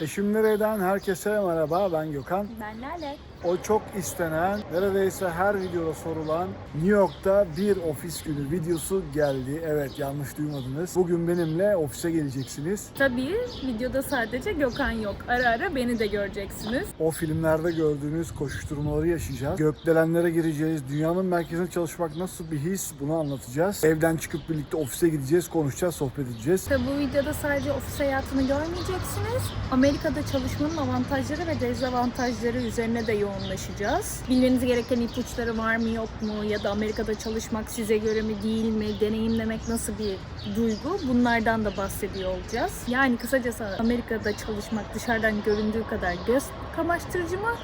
Eşim Nere'den herkese merhaba ben Gökhan. Ben Lale. O çok istenen, neredeyse her videoda sorulan New York'ta bir ofis günü videosu geldi. Evet yanlış duymadınız. Bugün benimle ofise geleceksiniz. Tabii videoda sadece Gökhan yok. Ara ara beni de göreceksiniz. O filmlerde gördüğünüz koşuşturmaları yaşayacağız. Gökdelenlere gireceğiz. Dünyanın merkezinde çalışmak nasıl bir his bunu anlatacağız. Evden çıkıp birlikte ofise gideceğiz, konuşacağız, sohbet edeceğiz. Tabii bu videoda sadece ofis hayatını görmeyeceksiniz. Amerika'da çalışmanın avantajları ve dezavantajları üzerine de yoğunlaşacağız. Bilmeniz gereken ipuçları var mı yok mu ya da Amerika'da çalışmak size göre mi değil mi, deneyimlemek nasıl bir duygu bunlardan da bahsediyor olacağız. Yani kısacası Amerika'da çalışmak dışarıdan göründüğü kadar göz kamaştırıcı mı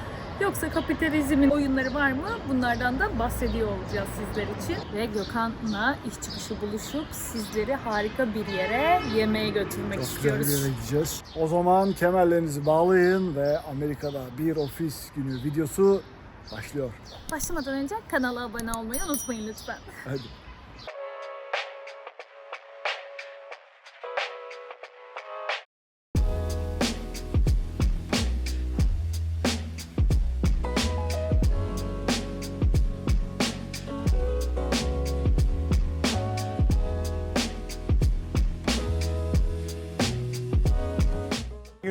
Yoksa kapitalizmin oyunları var mı? Bunlardan da bahsediyor olacağız sizler için. Ve Gökhan'la iş çıkışı buluşup sizleri harika bir yere yemeğe götürmek Çok güzel istiyoruz. bir yere gideceğiz. O zaman kemerlerinizi bağlayın ve Amerika'da bir ofis günü videosu başlıyor. Başlamadan önce kanala abone olmayı unutmayın lütfen. Hadi.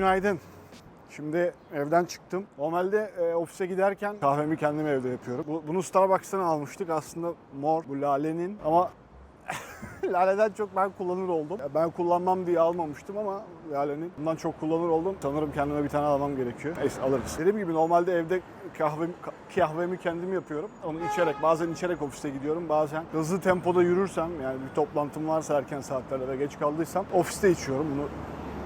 Günaydın. Şimdi evden çıktım. Normalde e, ofise giderken kahvemi kendim evde yapıyorum. Bu- bunu Starbucks'tan almıştık aslında mor bu lalenin ama laleden çok ben kullanır oldum. Ya Ben kullanmam diye almamıştım ama lalenin bundan çok kullanır oldum. Sanırım kendime bir tane almam gerekiyor. Neyse alırız. Dediğim gibi normalde evde kahvemi, kahvemi kendim yapıyorum. Onu içerek bazen içerek ofise gidiyorum. Bazen hızlı tempoda yürürsem yani bir toplantım varsa erken saatlerde ve geç kaldıysam ofiste içiyorum. Bunu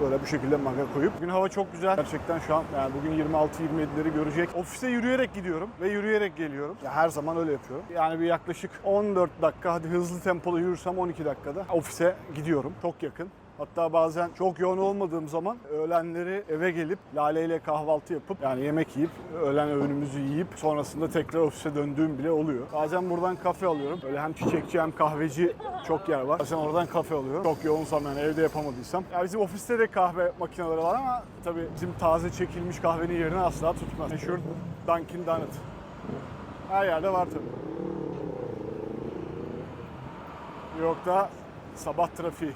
Böyle bu şekilde maga koyup. Bugün hava çok güzel. Gerçekten şu an yani bugün 26-27'leri görecek. Ofise yürüyerek gidiyorum ve yürüyerek geliyorum. Ya her zaman öyle yapıyorum. Yani bir yaklaşık 14 dakika hadi hızlı tempoda yürürsem 12 dakikada ofise gidiyorum. Çok yakın. Hatta bazen çok yoğun olmadığım zaman öğlenleri eve gelip Lale ile kahvaltı yapıp yani yemek yiyip öğlen öğünümüzü yiyip sonrasında tekrar ofise döndüğüm bile oluyor. Bazen buradan kafe alıyorum. Böyle hem çiçekçi hem kahveci çok yer var. Bazen oradan kafe alıyorum. Çok yoğunsam yani evde yapamadıysam. Ya bizim ofiste de kahve makineleri var ama tabii bizim taze çekilmiş kahvenin yerini asla tutmaz. Meşhur Dunkin Donut. Her yerde var tabii. New York'ta sabah trafiği.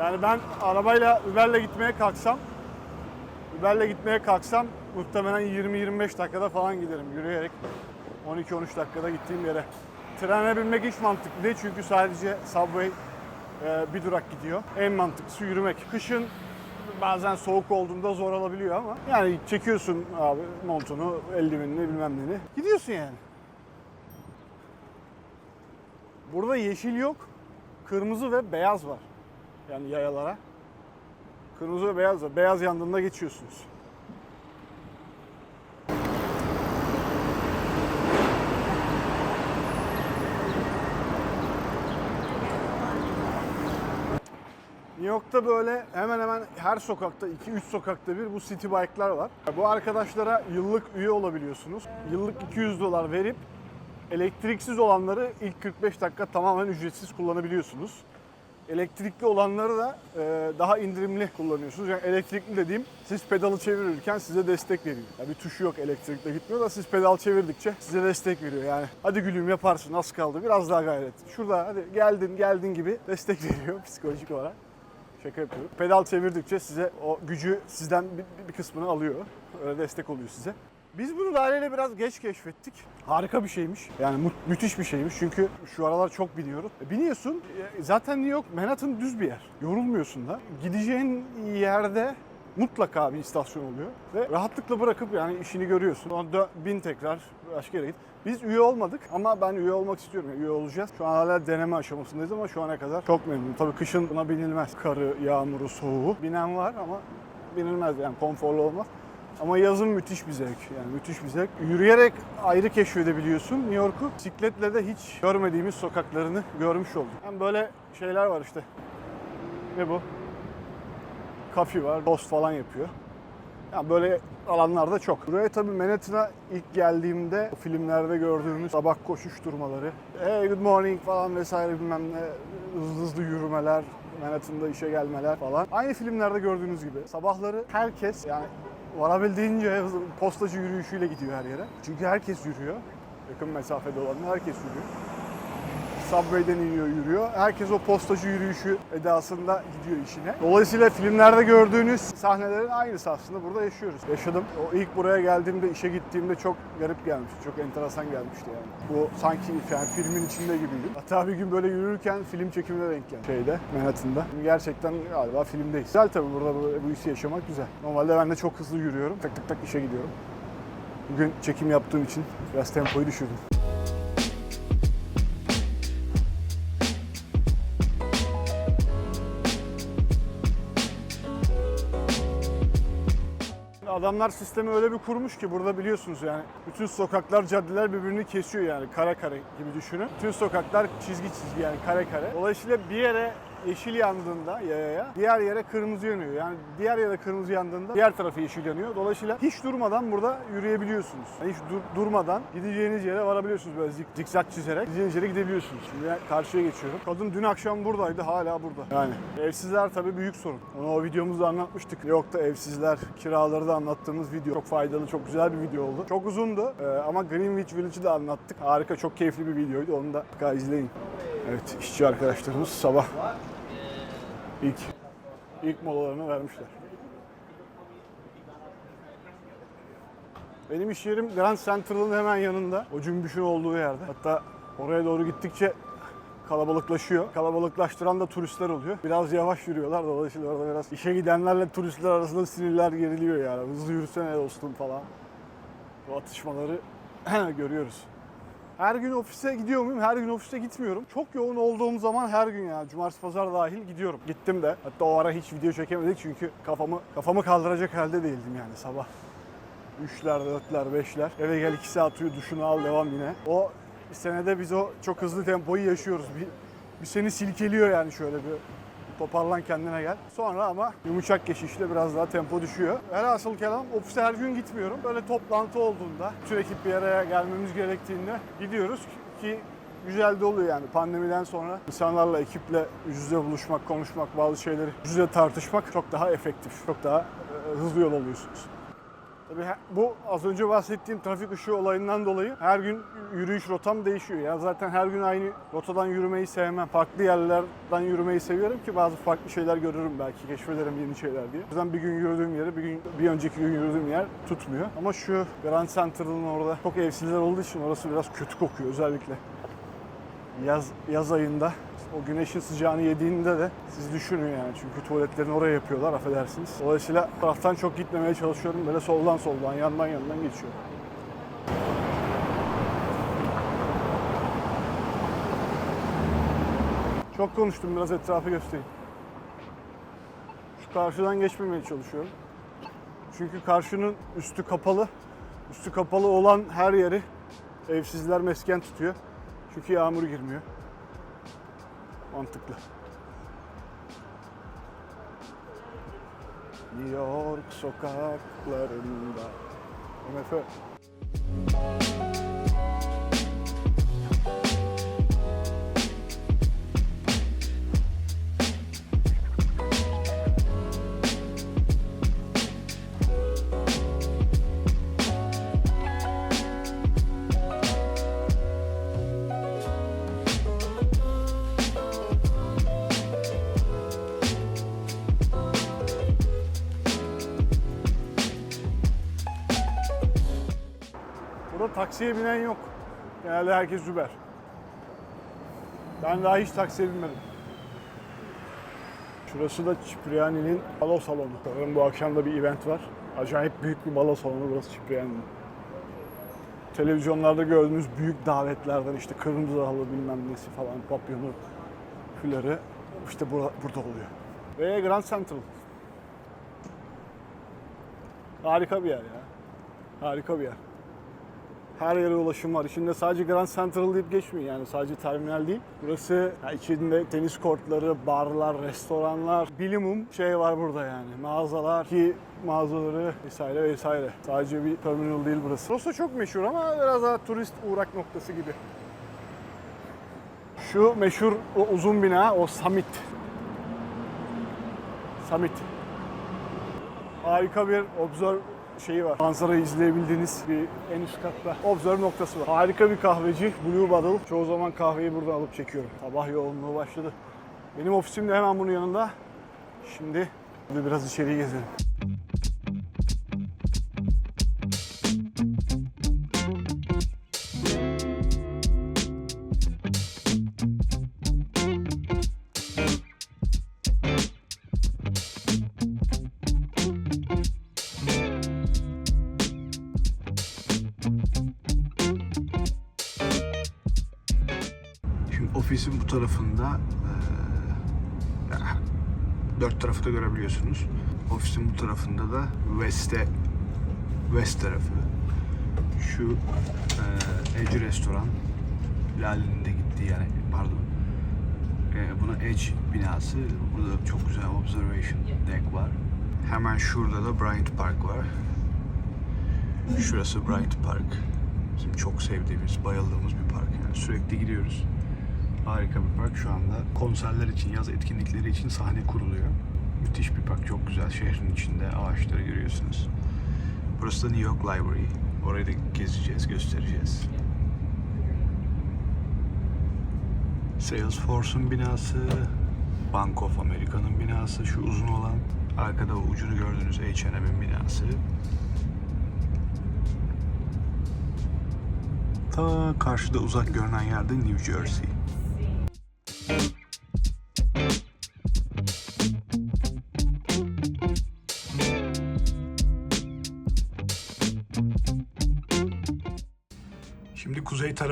Yani ben arabayla Uber'le gitmeye kalksam Uber'le gitmeye kalksam muhtemelen 20-25 dakikada falan giderim yürüyerek. 12-13 dakikada gittiğim yere. Trene binmek hiç mantıklı değil çünkü sadece Subway e, bir durak gidiyor. En mantıklısı yürümek. Kışın bazen soğuk olduğunda zor olabiliyor ama yani çekiyorsun abi montunu, eldivenini bilmem neni. Gidiyorsun yani. Burada yeşil yok. Kırmızı ve beyaz var. Yani yayalara. Kırmızı ve beyaz var. Beyaz yandığında geçiyorsunuz. New York'ta böyle hemen hemen her sokakta, 2-3 sokakta bir bu city bike'lar var. Bu arkadaşlara yıllık üye olabiliyorsunuz. Yıllık 200 dolar verip elektriksiz olanları ilk 45 dakika tamamen ücretsiz kullanabiliyorsunuz. Elektrikli olanları da e, daha indirimli kullanıyorsunuz. Yani elektrikli dediğim siz pedalı çevirirken size destek veriyor. Yani bir tuşu yok elektrikle gitmiyor da siz pedal çevirdikçe size destek veriyor. Yani hadi gülüm yaparsın az kaldı biraz daha gayret. Şurada hadi geldin geldin gibi destek veriyor psikolojik olarak. Şaka yapıyorum. Pedal çevirdikçe size o gücü sizden bir, bir kısmını alıyor. Öyle destek oluyor size. Biz bunu Lale'yle biraz geç keşfettik. Harika bir şeymiş. Yani mü- müthiş bir şeymiş. Çünkü şu aralar çok biniyoruz. E, biniyorsun. e, Zaten New York, Manhattan düz bir yer. Yorulmuyorsun da. Gideceğin yerde mutlaka bir istasyon oluyor. Ve rahatlıkla bırakıp yani işini görüyorsun. Sonra bin tekrar başka yere git. Biz üye olmadık ama ben üye olmak istiyorum. Yani üye olacağız. Şu an hala deneme aşamasındayız ama şu ana kadar çok memnunum. Tabii kışın buna binilmez. Karı, yağmuru, soğuğu. Binen var ama binilmez yani konforlu olmaz. Ama yazın müthiş bir zevk. Yani müthiş bir zevk. Yürüyerek ayrı keşfedebiliyorsun New York'u. Bisikletle de hiç görmediğimiz sokaklarını görmüş olduk. Hem böyle şeyler var işte. Ne bu? Kafi var, tost falan yapıyor. Yani böyle alanlarda çok. Buraya tabii Manhattan'a ilk geldiğimde filmlerde gördüğümüz sabah koşuşturmaları, hey good morning falan vesaire bilmem ne, hızlı hızlı yürümeler, Manhattan'da işe gelmeler falan. Aynı filmlerde gördüğünüz gibi. Sabahları herkes yani varabildiğince postacı yürüyüşüyle gidiyor her yere. Çünkü herkes yürüyor. Yakın mesafede olanlar herkes yürüyor. Subway'den iniyor yürüyor. Herkes o postacı yürüyüşü edasında gidiyor işine. Dolayısıyla filmlerde gördüğünüz sahnelerin aynısı aslında burada yaşıyoruz. Yaşadım. O ilk buraya geldiğimde, işe gittiğimde çok garip gelmişti. Çok enteresan gelmişti yani. Bu sanki yani filmin içinde gibiydim. Hatta bir gün böyle yürürken film çekimine denk geldim. Şeyde, Manhattan'da. Gerçekten galiba filmdeyiz. Güzel tabii burada bu, bu işi yaşamak güzel. Normalde ben de çok hızlı yürüyorum. Tak tak tak işe gidiyorum. Bugün çekim yaptığım için biraz tempoyu düşürdüm. Adamlar sistemi öyle bir kurmuş ki burada biliyorsunuz yani bütün sokaklar, caddeler birbirini kesiyor yani kare kare gibi düşünün. Bütün sokaklar çizgi çizgi yani kare kare. Dolayısıyla bir yere yeşil yandığında yayaya diğer yere kırmızı yanıyor. Yani diğer yere kırmızı yandığında diğer tarafı yeşil yanıyor. Dolayısıyla hiç durmadan burada yürüyebiliyorsunuz. Yani hiç dur- durmadan gideceğiniz yere varabiliyorsunuz böyle zik, zikzak çizerek. Gideceğiniz yere gidebiliyorsunuz. Şimdi karşıya geçiyorum. Kadın dün akşam buradaydı hala burada. Yani evsizler tabii büyük sorun. Onu o videomuzda anlatmıştık. New York'ta evsizler kiraları da anlattığımız video. Çok faydalı, çok güzel bir video oldu. Çok uzundu Ee, ama Greenwich Village'ı da anlattık. Harika, çok keyifli bir videoydu. Onu da izleyin. Evet, işçi arkadaşlarımız sabah ilk ilk molalarını vermişler. Benim iş yerim Grand Central'ın hemen yanında. O cümbüşün olduğu yerde. Hatta oraya doğru gittikçe kalabalıklaşıyor. Kalabalıklaştıran da turistler oluyor. Biraz yavaş yürüyorlar. Dolayısıyla orada biraz işe gidenlerle turistler arasında sinirler geriliyor yani. Hızlı yürüsene dostum falan. Bu atışmaları görüyoruz. Her gün ofise gidiyor muyum? Her gün ofise gitmiyorum. Çok yoğun olduğum zaman her gün yani cumartesi pazar dahil gidiyorum. Gittim de. Hatta o ara hiç video çekemedik çünkü kafamı kafamı kaldıracak halde değildim yani sabah. Üçler, dörtler, beşler. Eve gel iki saat uyu, duşunu al, devam yine. O senede biz o çok hızlı tempoyu yaşıyoruz. Bir, bir seni silkeliyor yani şöyle bir toparlan kendine gel. Sonra ama yumuşak geçişle biraz daha tempo düşüyor. Velhasıl kelam ofise her gün gitmiyorum. Böyle toplantı olduğunda, bütün ekip bir araya gelmemiz gerektiğinde gidiyoruz ki güzel de oluyor yani pandemiden sonra insanlarla, ekiple yüz yüze buluşmak, konuşmak, bazı şeyleri yüz yüze tartışmak çok daha efektif, çok daha e, hızlı yol alıyorsunuz. Tabii bu az önce bahsettiğim trafik ışığı olayından dolayı her gün yürüyüş rotam değişiyor. Ya zaten her gün aynı rotadan yürümeyi sevmem. Farklı yerlerden yürümeyi seviyorum ki bazı farklı şeyler görürüm belki, keşfederim yeni şeyler diye. O yüzden bir gün yürüdüğüm yeri bir gün bir önceki gün yürüdüğüm yer tutmuyor. Ama şu Grand Central'ın orada çok evsizler olduğu için orası biraz kötü kokuyor özellikle. Yaz yaz ayında o güneşin sıcağını yediğinde de siz düşünün yani çünkü tuvaletlerini oraya yapıyorlar affedersiniz. Dolayısıyla taraftan çok gitmemeye çalışıyorum böyle soldan soldan yandan yandan geçiyorum. Çok konuştum biraz etrafı göstereyim. Şu karşıdan geçmemeye çalışıyorum. Çünkü karşının üstü kapalı. Üstü kapalı olan her yeri evsizler mesken tutuyor. Çünkü yağmur girmiyor. Mantıklı. New York sokaklarında. MF. Genelde herkes Uber. Ben daha hiç taksiye binmedim. Şurası da Cipriani'nin balo salonu. Sanırım bu akşam da bir event var. Acayip büyük bir balo salonu burası Cipriani'nin. Televizyonlarda gördüğünüz büyük davetlerden işte kırmızı halı bilmem nesi falan papyonu, fuları işte bura- burada oluyor. Ve Grand Central. Harika bir yer ya. Harika bir yer. Her yere ulaşım var. İçinde sadece Grand Central deyip geçmiyor yani sadece terminal değil. Burası ya içinde tenis kortları, barlar, restoranlar, bilimum şey var burada yani. Mağazalar ki mağazaları vesaire vesaire. Sadece bir terminal değil burası. Burası çok meşhur ama biraz daha turist uğrak noktası gibi. Şu meşhur o uzun bina o Summit. Summit. Harika bir observe şeyi var. Manzarayı izleyebildiğiniz bir en üst katta observe noktası var. Harika bir kahveci Blue Bottle. Çoğu zaman kahveyi buradan alıp çekiyorum. Sabah yoğunluğu başladı. Benim ofisim de hemen bunun yanında. Şimdi bir biraz içeriye gezelim. Da görebiliyorsunuz. Ofisin bu tarafında da West'e West tarafı. Şu eee Edge restoran. Lale'nin de gittiği yani pardon. Eee buna Edge binası. Burada çok güzel observation deck var. Hemen şurada da Bryant Park var. Şurası Bryant Park. Bizim çok sevdiğimiz, bayıldığımız bir park. Yani sürekli gidiyoruz. Harika bir park. Şu anda konserler için, yaz etkinlikleri için sahne kuruluyor. Müthiş bir park. Çok güzel. Şehrin içinde ağaçları görüyorsunuz. Burası da New York Library. Orayı da gezeceğiz, göstereceğiz. Salesforce'un binası, Bank of America'nın binası, şu uzun olan, arkada ucunu gördüğünüz H&M'in binası. Ta karşıda uzak görünen yerde New Jersey.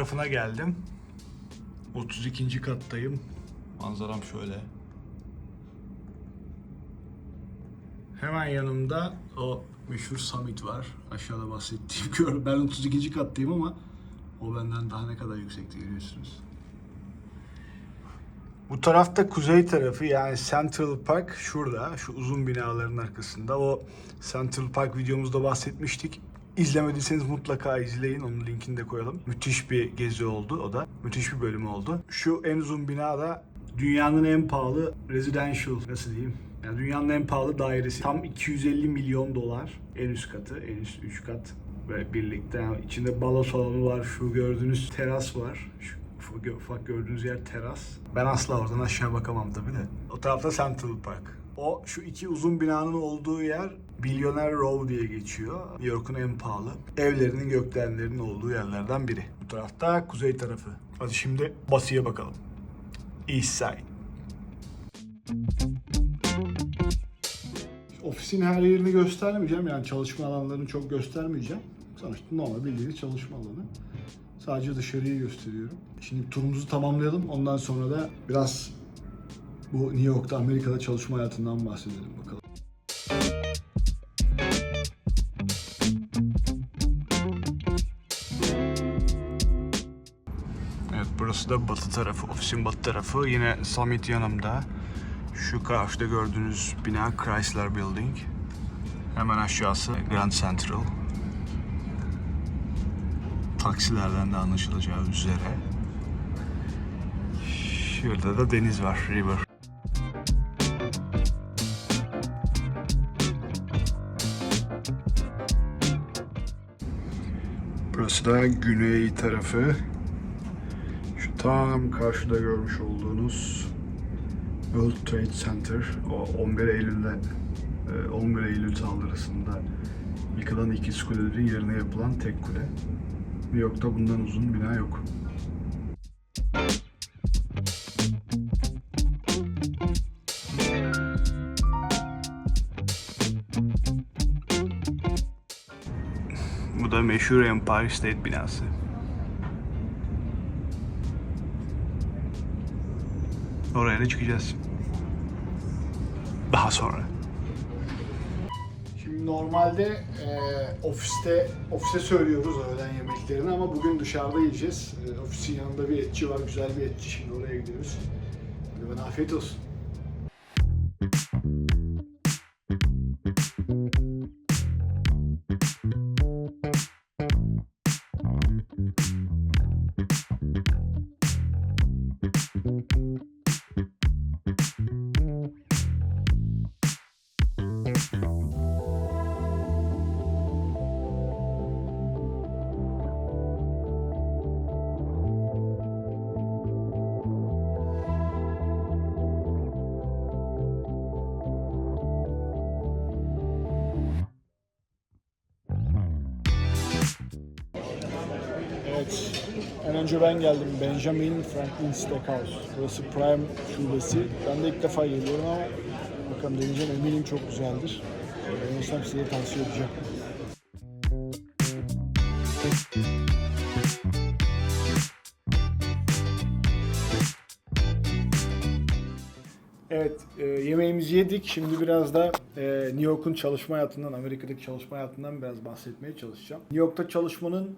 Tarafına geldim. 32. kattayım. Manzaram şöyle. Hemen yanımda o meşhur summit var. Aşağıda bahsettiğim gör. Ben 32. kattayım ama o benden daha ne kadar yüksekte görüyorsunuz. Bu tarafta kuzey tarafı yani Central Park şurada. Şu uzun binaların arkasında. O Central Park videomuzda bahsetmiştik. İzlemediyseniz mutlaka izleyin. Onun linkini de koyalım. Müthiş bir gezi oldu o da. Müthiş bir bölüm oldu. Şu en uzun bina da dünyanın en pahalı residential nasıl diyeyim? Yani dünyanın en pahalı dairesi. Tam 250 milyon dolar. En üst katı, en üst 3 kat ve birlikte. Yani içinde balo salonu var, şu gördüğünüz teras var. Şu ufak, gördüğünüz yer teras. Ben asla oradan aşağı bakamam tabii de. O tarafta Central Park. O şu iki uzun binanın olduğu yer Billionaire Row diye geçiyor. New York'un en pahalı evlerinin gökdelenlerinin olduğu yerlerden biri. Bu tarafta kuzey tarafı. Hadi şimdi batıya bakalım. East Side. Ofisin her yerini göstermeyeceğim. Yani çalışma alanlarını çok göstermeyeceğim. Sonuçta normal bildiğiniz çalışma alanı. Sadece dışarıyı gösteriyorum. Şimdi turumuzu tamamlayalım. Ondan sonra da biraz bu New York'ta, Amerika'da çalışma hayatından bahsedelim bakalım. Burası batı tarafı, ofisin batı tarafı. Yine Summit yanımda. Şu karşıda gördüğünüz bina Chrysler Building. Hemen aşağısı Grand Central. Taksilerden de anlaşılacağı üzere. Şurada da deniz var, river. Burası da güney tarafı. Tam karşıda görmüş olduğunuz World Trade Center. O 11 Eylül'de e, 11 Eylül saldırısında yıkılan iki kulelerin yerine yapılan tek kule. New York'ta bundan uzun bina yok. Bu da meşhur Empire State binası. Oraya da çıkacağız. Daha sonra. Şimdi normalde e, ofiste ofise söylüyoruz öğlen yemeklerini ama bugün dışarıda yiyeceğiz. E, ofisin yanında bir etçi var, güzel bir etçi. Şimdi oraya gidiyoruz. Hadi bana afiyet olsun. Ben geldim. Benjamin Franklin Steakhouse. Burası Prime şubesi. Ben de ilk defa geliyorum ama bakalım deneyeceğim. Eminim çok güzeldir. Beğenirsem size tavsiye edeceğim. Evet, e, yemeğimizi yedik. Şimdi biraz da e, New York'un çalışma hayatından, Amerika'daki çalışma hayatından biraz bahsetmeye çalışacağım. New York'ta çalışmanın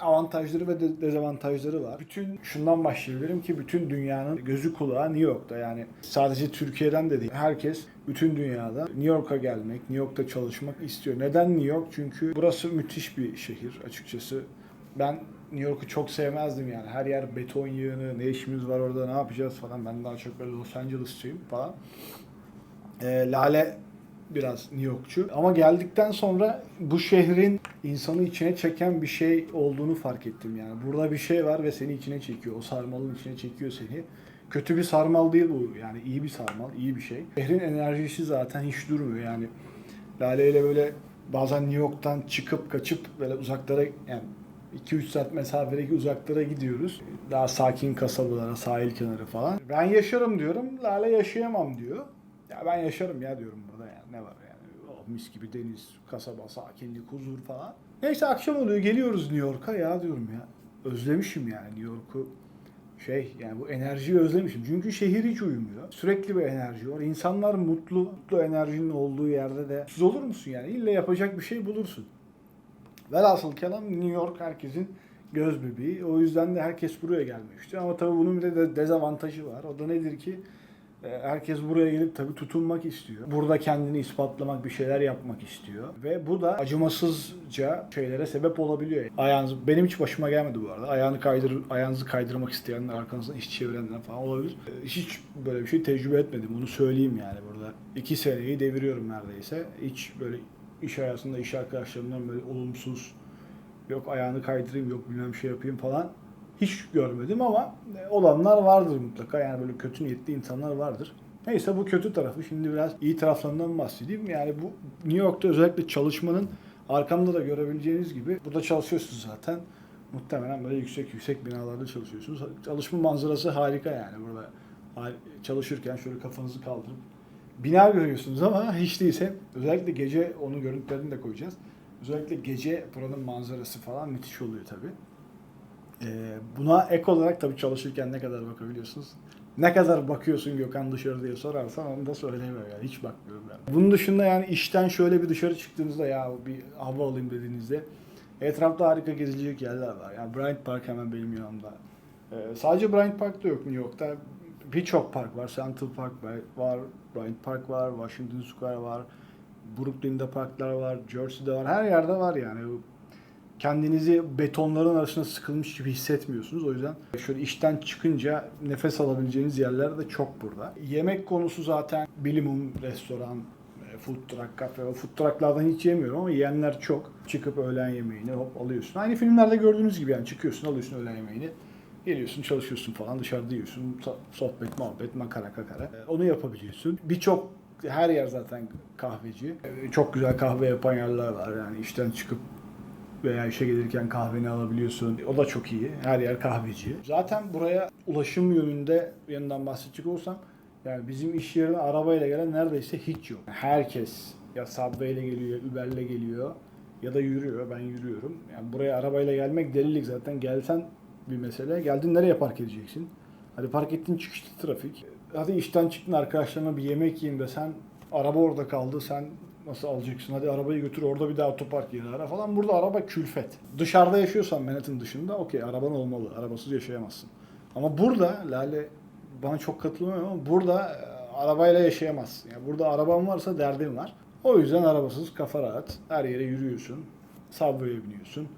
avantajları ve de- dezavantajları var. Bütün şundan başlayabilirim ki bütün dünyanın gözü kulağı New York'ta. Yani sadece Türkiye'den de değil. Herkes bütün dünyada New York'a gelmek, New York'ta çalışmak istiyor. Neden New York? Çünkü burası müthiş bir şehir açıkçası. Ben New York'u çok sevmezdim yani. Her yer beton yığını, ne işimiz var orada, ne yapacağız falan. Ben daha çok böyle Los Angeles'çıyım falan. Ee, Lale biraz New Yorkçu. Ama geldikten sonra bu şehrin insanı içine çeken bir şey olduğunu fark ettim yani. Burada bir şey var ve seni içine çekiyor. O sarmalın içine çekiyor seni. Kötü bir sarmal değil bu. Yani iyi bir sarmal, iyi bir şey. Şehrin enerjisi zaten hiç durmuyor yani. Lale ile böyle bazen New York'tan çıkıp kaçıp böyle uzaklara yani 2-3 saat mesafedeki uzaklara gidiyoruz. Daha sakin kasabalara, sahil kenarı falan. Ben yaşarım diyorum. Lale yaşayamam diyor. Ya ben yaşarım ya diyorum burada yani. Ne var yani? Oh, mis gibi deniz, kasaba, sakinlik, huzur falan. Neyse akşam oluyor geliyoruz New York'a ya diyorum ya. Özlemişim yani New York'u. Şey yani bu enerjiyi özlemişim. Çünkü şehir hiç uyumuyor. Sürekli bir enerji var. İnsanlar mutlu, mutlu enerjinin olduğu yerde de siz olur musun yani? İlle yapacak bir şey bulursun. Velhasıl kelam New York herkesin göz bebeği. O yüzden de herkes buraya gelmişti. Ama tabii bunun bir de dezavantajı var. O da nedir ki herkes buraya gelip tabii tutunmak istiyor. Burada kendini ispatlamak, bir şeyler yapmak istiyor. Ve bu da acımasızca şeylere sebep olabiliyor. Ayağınızı, benim hiç başıma gelmedi bu arada. Ayağını kaydır, ayağınızı kaydırmak isteyenler, arkanızdan iş çevirenler falan olabilir. E, Hiç böyle bir şey tecrübe etmedim. Onu söyleyeyim yani burada. İki seneyi deviriyorum neredeyse. Hiç böyle iş hayatında iş arkadaşlarımdan böyle olumsuz yok ayağını kaydırayım yok bilmem şey yapayım falan hiç görmedim ama e, olanlar vardır mutlaka yani böyle kötü niyetli insanlar vardır. Neyse bu kötü tarafı şimdi biraz iyi taraflarından bahsedeyim. Yani bu New York'ta özellikle çalışmanın arkamda da görebileceğiniz gibi burada çalışıyorsunuz zaten. Muhtemelen böyle yüksek yüksek binalarda çalışıyorsunuz. Çalışma manzarası harika yani burada. Çalışırken şöyle kafanızı kaldırıp bina görüyorsunuz ama hiç değilse özellikle gece onun görüntülerini de koyacağız. Özellikle gece buranın manzarası falan müthiş oluyor tabii. Ee, buna ek olarak tabii çalışırken ne kadar bakabiliyorsunuz? Ne kadar bakıyorsun Gökhan dışarı diye sorarsan onu da söylemiyor yani. Hiç bakmıyorum yani. Bunun dışında yani işten şöyle bir dışarı çıktığınızda ya bir hava alayım dediğinizde etrafta harika gezilecek yerler var. Yani Bryant Park hemen benim yanımda. Ee, sadece Bryant Park'ta yok New York'ta. Birçok park var. Central Park var, Bryant Park var, Washington Square var. Brooklyn'de parklar var, Jersey'de var. Her yerde var yani. Kendinizi betonların arasında sıkılmış gibi hissetmiyorsunuz. O yüzden şöyle işten çıkınca nefes alabileceğiniz yerler de çok burada. Yemek konusu zaten bilimum restoran, e, food truck, kafe. O food trucklardan hiç yemiyorum ama yiyenler çok. Çıkıp öğlen yemeğini hop alıyorsun. Aynı filmlerde gördüğünüz gibi yani çıkıyorsun alıyorsun öğlen yemeğini. Geliyorsun çalışıyorsun falan dışarıda yiyorsun. So- Sohbet, muhabbet, makara kakara. E, Onu yapabiliyorsun. Birçok her yer zaten kahveci. E, Çok güzel kahve yapan yerler var. Yani işten çıkıp veya işe gelirken kahveni alabiliyorsun. O da çok iyi. Her yer kahveci. Zaten buraya ulaşım yönünde yanından bahsedecek olsam yani bizim iş yerine arabayla gelen neredeyse hiç yok. Herkes ya Subway ile geliyor, Uber ile geliyor ya da yürüyor. Ben yürüyorum. Yani buraya arabayla gelmek delilik zaten. Gelsen bir mesele. Geldin nereye park edeceksin? Hadi park ettin çıkışta trafik. Hadi işten çıktın arkadaşlarına bir yemek yiyin desen araba orada kaldı sen nasıl alacaksın? Hadi arabayı götür orada bir daha otopark yeri ara falan. Burada araba külfet. Dışarıda yaşıyorsan Manhattan dışında okey araban olmalı. Arabasız yaşayamazsın. Ama burada Lale bana çok katılmıyor ama burada e, arabayla yaşayamazsın. Yani burada araban varsa derdin var. O yüzden arabasız kafa rahat. Her yere yürüyorsun. Subway'e biniyorsun.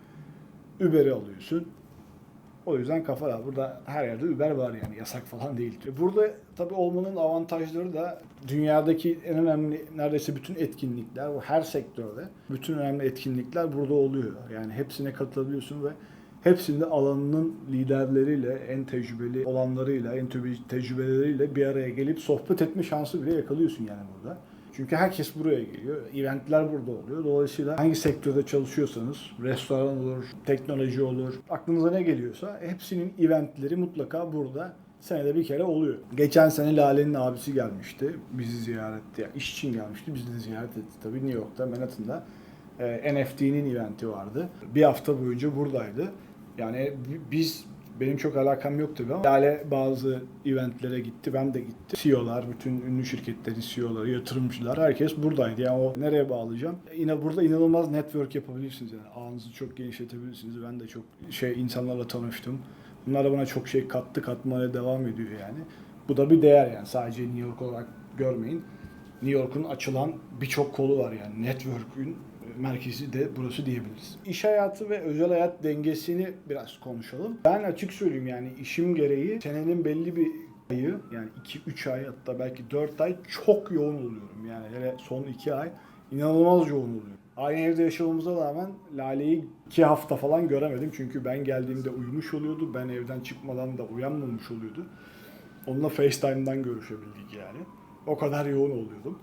Uber'i alıyorsun. O yüzden kafa rahat. Burada her yerde Uber var yani yasak falan değil. Burada tabii olmanın avantajları da dünyadaki en önemli neredeyse bütün etkinlikler, bu her sektörde bütün önemli etkinlikler burada oluyor. Yani hepsine katılabiliyorsun ve hepsinde alanının liderleriyle, en tecrübeli olanlarıyla, en tecrü- tecrübelileriyle bir araya gelip sohbet etme şansı bile yakalıyorsun yani burada. Çünkü herkes buraya geliyor. Eventler burada oluyor. Dolayısıyla hangi sektörde çalışıyorsanız, restoran olur, teknoloji olur, aklınıza ne geliyorsa hepsinin eventleri mutlaka burada senede bir kere oluyor. Geçen sene Lale'nin abisi gelmişti. Bizi ziyaret etti. Yani iş için gelmişti. Bizi de ziyaret etti. Tabii New York'ta, Manhattan'da. Ee, NFT'nin eventi vardı. Bir hafta boyunca buradaydı. Yani biz benim çok alakam yok tabii ama Lale bazı eventlere gitti, ben de gittim. CEO'lar, bütün ünlü şirketlerin CEO'ları, yatırımcılar herkes buradaydı. Yani o nereye bağlayacağım? Yine burada inanılmaz network yapabilirsiniz yani. Ağınızı çok genişletebilirsiniz. Ben de çok şey insanlarla tanıştım. Bunlar da bana çok şey kattı, katmaya devam ediyor yani. Bu da bir değer yani. Sadece New York olarak görmeyin. New York'un açılan birçok kolu var yani. Network'ün merkezi de burası diyebiliriz. İş hayatı ve özel hayat dengesini biraz konuşalım. Ben açık söyleyeyim yani işim gereği senenin belli bir ayı yani 2-3 ay hatta belki 4 ay çok yoğun oluyorum. Yani hele son 2 ay inanılmaz yoğun oluyorum. Aynı evde yaşamamıza rağmen Lale'yi 2 hafta falan göremedim. Çünkü ben geldiğimde uyumuş oluyordu. Ben evden çıkmadan da uyanmamış oluyordu. Onunla FaceTime'dan görüşebildik yani. O kadar yoğun oluyordum.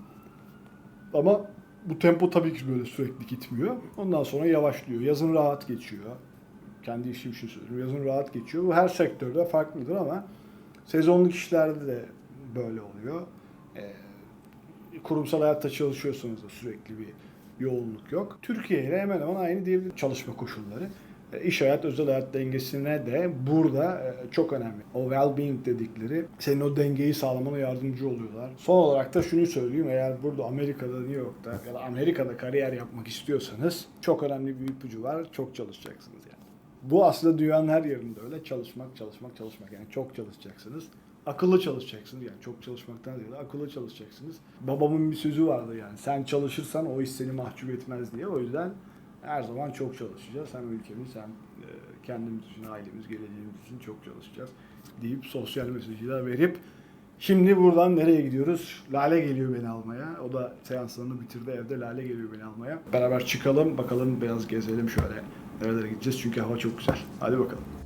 Ama bu tempo tabii ki böyle sürekli gitmiyor. Ondan sonra yavaşlıyor. Yazın rahat geçiyor. Kendi işim için söylüyorum. Yazın rahat geçiyor. Bu her sektörde farklıdır ama sezonluk işlerde de böyle oluyor. Ee, kurumsal hayatta çalışıyorsanız da sürekli bir yoğunluk yok. Türkiye ile hemen hemen aynı diyebilirim çalışma koşulları. İş hayat, özel hayat dengesine de burada e, çok önemli. O well-being dedikleri senin o dengeyi sağlamana yardımcı oluyorlar. Son olarak da şunu söyleyeyim. Eğer burada Amerika'da, New York'ta ya da Amerika'da kariyer yapmak istiyorsanız çok önemli bir ipucu var. Çok çalışacaksınız yani. Bu aslında dünyanın her yerinde öyle. Çalışmak, çalışmak, çalışmak. Yani çok çalışacaksınız. Akıllı çalışacaksınız yani çok çalışmaktan ziyade akıllı çalışacaksınız. Babamın bir sözü vardı yani sen çalışırsan o iş seni mahcup etmez diye. O yüzden her zaman çok çalışacağız. Hem ülkemiz hem e, kendimiz için, ailemiz, geleceğimiz için çok çalışacağız deyip sosyal mesajı da verip Şimdi buradan nereye gidiyoruz? Lale geliyor beni almaya. O da seanslarını bitirdi evde. Lale geliyor beni almaya. Beraber çıkalım. Bakalım biraz gezelim şöyle. Nerelere gideceğiz? Çünkü hava çok güzel. Hadi bakalım.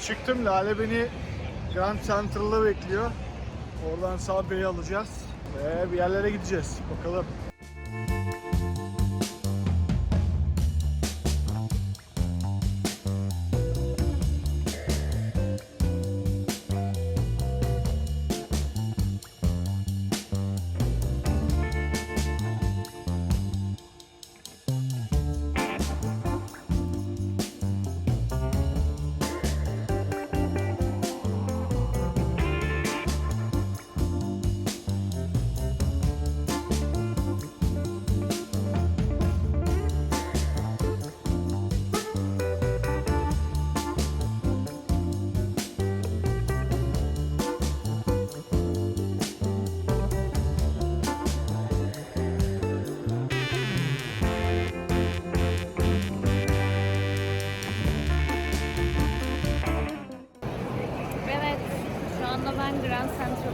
Çıktım. Lale beni Grand Central'da bekliyor. Oradan Subway'i alacağız. Ve bir yerlere gideceğiz. Bakalım.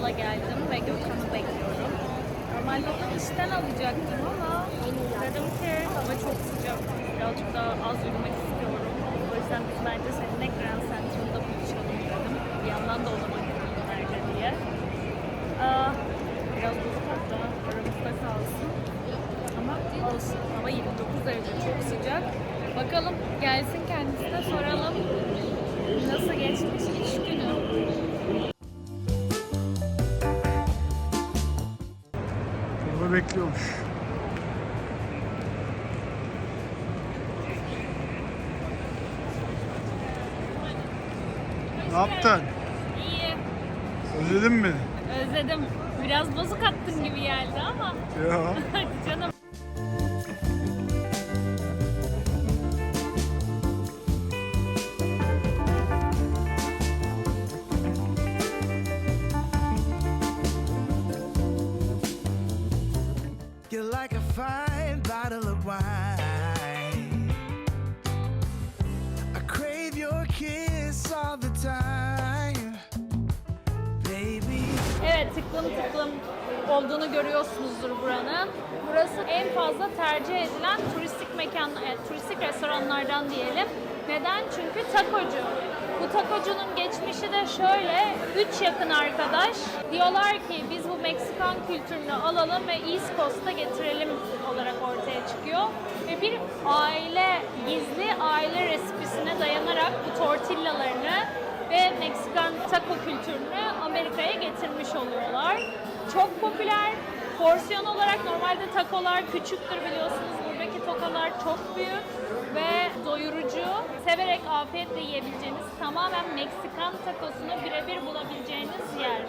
Central'a geldim ve Gökhan'ı bekliyorum. Normalde onu işten alacaktım ama dedim ki hava çok sıcak, birazcık daha az yürümek istiyorum. O yüzden biz bence seninle Grand Central'da buluşalım dedim. Bir yandan da ona bakıyorum nerede diye. Aa, biraz bozuk hatta aramızda kalsın. Ama olsun. Hava 29 derece çok sıcak. Bakalım gelsin kendisine soralım. Nasıl geçmiş bekliyormuş. Ne yaptın? İyi, Özledin mi? özledim. Biraz bozuk attın gibi geldi ama Ya. hadi canım. Tıklım olduğunu görüyorsunuzdur buranın. Burası en fazla tercih edilen turistik mekan, e, turistik restoranlardan diyelim. Neden? Çünkü takocu. Bu takocunun geçmişi de şöyle, üç yakın arkadaş diyorlar ki biz bu Meksikan kültürünü alalım ve East Coast'a getirelim olarak ortaya çıkıyor. Ve bir aile, gizli aile resipsine dayanarak bu tortillalarını Meksikan taco kültürünü Amerika'ya getirmiş oluyorlar. Çok popüler. Porsiyon olarak normalde takolar küçüktür biliyorsunuz. Buradaki takolar çok büyük ve doyurucu. Severek afiyetle yiyebileceğiniz tamamen Meksikan takosunu birebir bulabileceğiniz yer.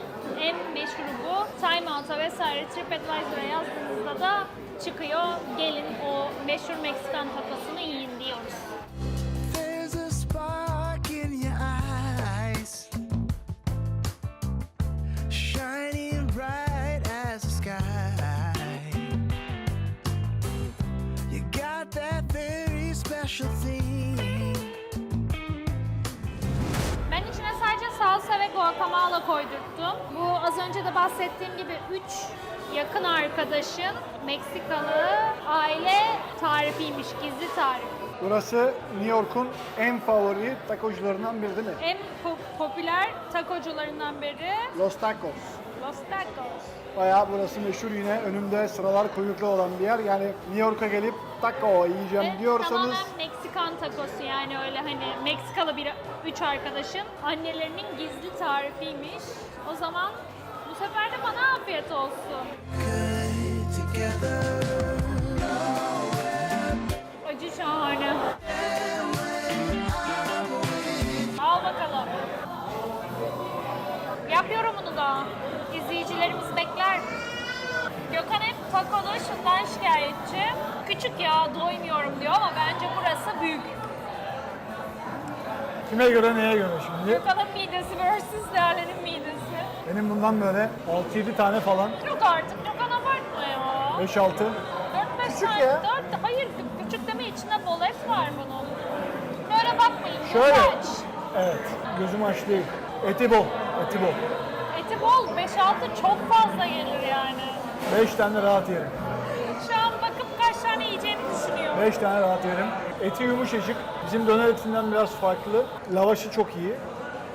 En meşhuru bu. Time Out'a vesaire TripAdvisor'a yazdığınızda da çıkıyor. Gelin o meşhur Meksikan takosunu yiyin diyoruz. Guacamole koydurttum. Bu az önce de bahsettiğim gibi 3 yakın arkadaşın Meksikalı aile tarifiymiş, gizli tarif. Burası New York'un en favori takocularından biri değil mi? En po- popüler takocularından biri Los Tacos. Los Tacos. Bayağı burası meşhur yine önümde sıralar kuyruklu olan bir yer. Yani New York'a gelip taco yiyeceğim Ve diyorsanız tamamen Meksikan takosu yani öyle hani Meksikalı bir üç arkadaşın annelerinin gizli tarifiymiş. O zaman bu sefer de bana afiyet olsun. Acı şahane. Al bakalım. Yap yorumunu da. İzleyicilerimiz bekler. Gökhan hep takoda şundan şikayetçi. Küçük ya doymuyorum diyor ama bence burası büyük. kime göre neye göre şimdi? Gökhan'ın midesi versus Değerler'in midesi. Benim bundan böyle 6-7 tane falan. Yok artık Gökhan abartma ya. 5-6. 4-5 Küçük tane. ya. 4, hayır küçük deme içinde bol et var bunun. Böyle bakmayın. Şöyle. aç. Evet. Gözüm aç değil. Eti bol. Eti bol. Eti bol 5-6 çok fazla gelir yani. 5 tane rahat yerim. Şu an bakıp kaç tane yiyeceğimi düşünüyorum. 5 tane rahat yerim. Eti yumuşacık. Bizim döner etinden biraz farklı. Lavaşı çok iyi.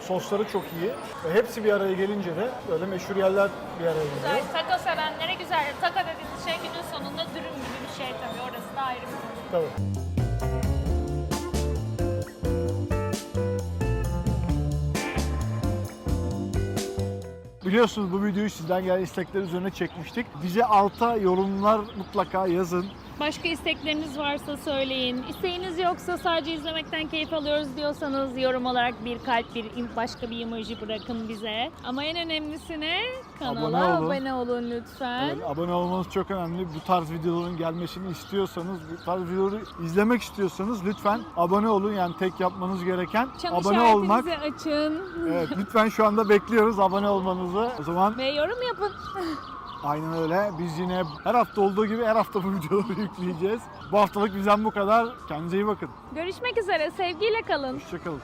Sosları çok iyi. Ve hepsi bir araya gelince de böyle meşhur yerler bir araya Güzel, geliyor. taco sevenlere güzel. Taco dediğiniz şey günün sonunda dürüm gibi bir şey tabii. Orası da ayrı bir konu. Tabii. Biliyorsunuz bu videoyu sizden gelen istekler üzerine çekmiştik. Bize alta yorumlar mutlaka yazın. Başka istekleriniz varsa söyleyin. İsteğiniz yoksa sadece izlemekten keyif alıyoruz diyorsanız yorum olarak bir kalp, bir başka bir emoji bırakın bize. Ama en önemlisine kanala Abone olun. abone olun lütfen. Evet, abone olmanız çok önemli. Bu tarz videoların gelmesini istiyorsanız, bu tarz videoları izlemek istiyorsanız lütfen abone olun. Yani tek yapmanız gereken Çan abone olmak. açın Evet, lütfen şu anda bekliyoruz abone olmanızı. O zaman ve yorum yapın. aynen öyle. Biz yine her hafta olduğu gibi her hafta bu videoları yükleyeceğiz. Bu haftalık bizden bu kadar. Kendinize iyi bakın. Görüşmek üzere. Sevgiyle kalın. Hoşçakalın.